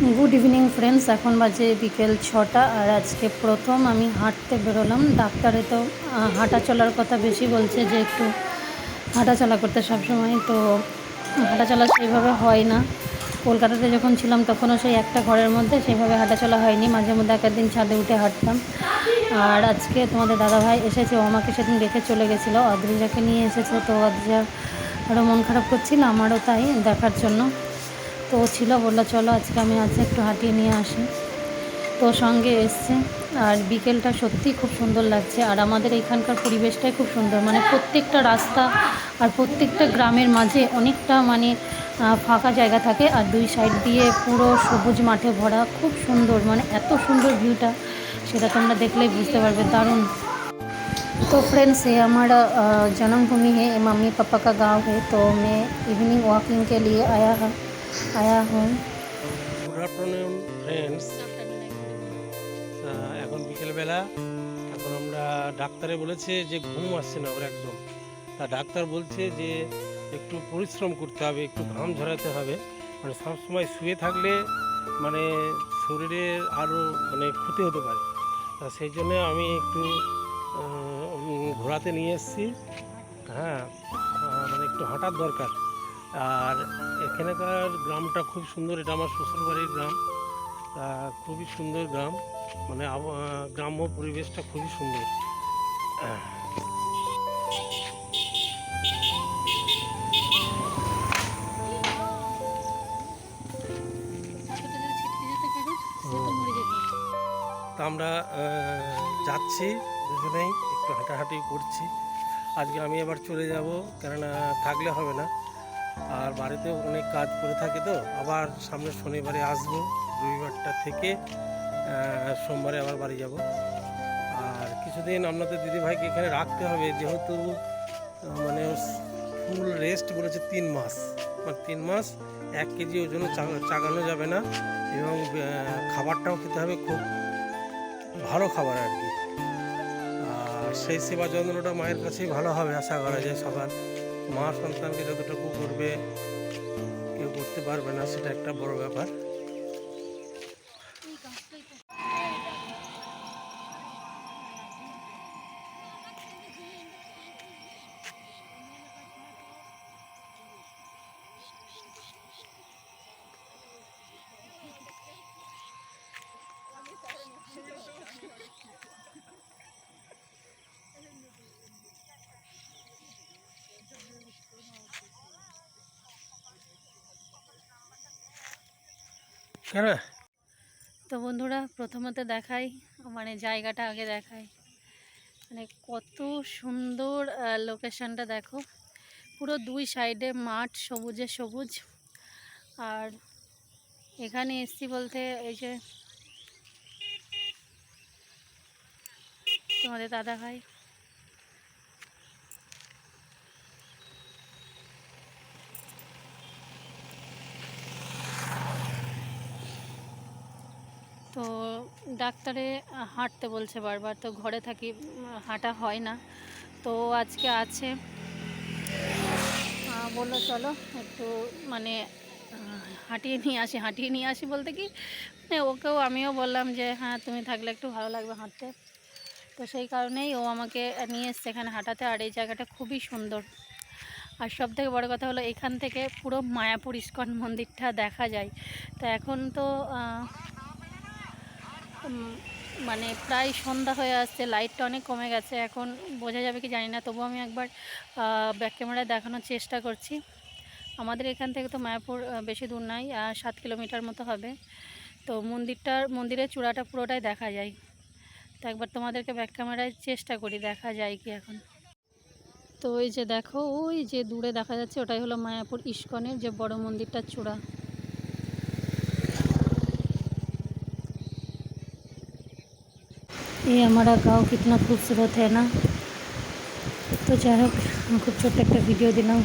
Good evening friends এখন বাজে বিকেল ছটা আর আজকে প্রথম আমি হাঁটতে বেরোলাম। ডাক্তারে তো হাঁটা চলার কথা বেশি বলছে যে একটু হাঁটা চলা করতে সবসময়। তো হাঁটা চলা সেইভাবে হয় না। কলকাতাতে যখন ছিলাম তখনও সেই একটা ঘরের মধ্যে সেইভাবে হাঁটা চলা হয়নি। মাঝে মধ্যে এক দিন ছাদে উঠে হাঁটতাম। আর আজকে তোমাদের দাদাভাই এসেছে। ও আমাকে সেদিন রেখে চলে গেছিল। অদ্রিজাকে নিয়ে এসেছে। তো অদ্রিজা আরও মন খারাপ করছিল, আমারও তাই দেখার জন্য। তো ও ছিল বললো চলো আজকে আমি আজ একটু হাঁটিয়ে নিয়ে আসি তো সঙ্গে এসছে আর বিকেলটা সত্যিই খুব সুন্দর লাগছে আর আমাদের এখানকার পরিবেশটাই খুব সুন্দর মানে প্রত্যেকটা রাস্তা আর প্রত্যেকটা গ্রামের মাঝে অনেকটা মানে আহ, ফাঁকা জায়গা থাকে আর দুই সাইড দিয়ে পুরো সবুজ মাঠে ভরা খুব সুন্দর মানে এত সুন্দর ভিউটা সেটা তোমরা দেখলেই বুঝতে পারবে দারুণ तो फ्रेंड्स ये हमारा अ, जन्मभूमि है ये मम्मी पापा का गांव है तो मैं इवनिंग वॉकिंग के लिए आया है আয়া হোম গুড আফটারনুন ফ্রেন্ডস এখন বিকেলবেলা, এখন আমরা ডাক্তারে বলেছে যে ঘুম আসছে না ওর একদম। তা ডাক্তার বলছে যে একটু পরিশ্রম করতে হবে, একটু ঘাম ঝরাতে হবে। মানে সবসময় শুয়ে থাকলে মানে শরীরের আরও মানে ক্ষতি হতে পারে। তা সেই জন্য আমি একটু ঘোরাতে নিয়ে এসেছি। হ্যাঁ মানে একটু হাঁটার দরকার। আর এখানকার গ্রামটা খুব সুন্দর, এটা আমার শ্বশুরবাড়ির গ্রাম। খুবই সুন্দর গ্রাম। মানে গ্রাম্য পরিবেশটা খুবই সুন্দর। তা আমরা যাচ্ছি দুজনেই, একটু হাঁটাহাঁটি করছি। আজকে আমি এবার চলে যাব, কেননা থাকলে হবে না। আর বাড়িতে অনেক কাজ করে থাকে তো। আবার সামনে শনিবারে আসব, রবিবারটা থেকে সোমবারে আবার বাড়ি যাব। আর কিছুদিন আপনাদের দিদিভাইকে এখানে রাখতে হবে, যেহেতু মানে ফুল রেস্ট বলেছে তিন মাস। মানে তিন মাস এক কেজি ওজনও চা- চাগানো যাবে না এবং খাবারটাও খেতে হবে খুব ভালো খাবার আর কি। আর সেই সেবা যত্নটা মায়ের কাছেই ভালো হবে, আশা করা যায় সবার। মা সন্তানকে যতটুকু করবে কেউ করতে পারবে না সেটা একটা বড় ব্যাপার। তো বন্ধুরা, প্রথমত দেখাই মানে জায়গাটা আগে দেখাই। মানে কত সুন্দর লোকেশনটা দেখো। পুরো দুই সাইডে মাঠ সবুজে সবুজ। আর এখানে এসছি বলতে এই যে তোমাদের দাদা ভাই তো ডাক্তারে হাঁটতে বলছে বারবার, তো ঘরে থাকি, হাঁটা হয় না। তো আজকে আছে। বলল, চলো একটু মানে হাঁটিয়ে নিয়ে আসি, হাঁটিয়ে নিয়ে আসি বলতে কি? মানে ওকেও, আমিও বললাম যে হ্যাঁ তুমি থাকলে একটু ভালো লাগবে হাঁটতে। তো সেই কারণেই ও আমাকে নিয়ে এসছে এখানে হাঁটাতে, আর এই জায়গাটা খুবই সুন্দর। আর সব থেকে বড়ো কথা হলো, এখান থেকে পুরো মায়াপুর ইস্কন মন্দিরটা দেখা যায়। তো এখন তো মানে প্রায় সন্ধ্যা হয়ে আসছে, লাইটটা অনেক কমে গেছে, এখন বোঝা যাবে কি জানি না তবু আমি একবার ব্যাক ক্যামেরায় দেখানোর চেষ্টা করছি। আমাদের এখান থেকে তো মায়াপুর বেশি দূর নাই সাত কিলোমিটার মতো হবে। তো মন্দিরটার, মন্দিরের চূড়াটা পুরোটাই দেখা যায়। তো একবার তোমাদেরকে ব্যাক ক্যামেরায় চেষ্টা করি, দেখা যায় কি এখন। তো ওই যে দেখো, ওই যে দূরে দেখা যাচ্ছে, ওটাই হলো মায়াপুর ইস্কনের যে বড় মন্দিরটার চূড়া। ये हमारा गांव कितना खूबसूरत है ना তো যাই হোক আমি খুব ছোট্ট একটা ভিডিও দিলাম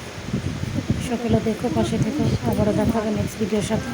সকলে দেখো পাশে থেকো আবারও দেখা হবে নেক্সট ভিডিওর সাথে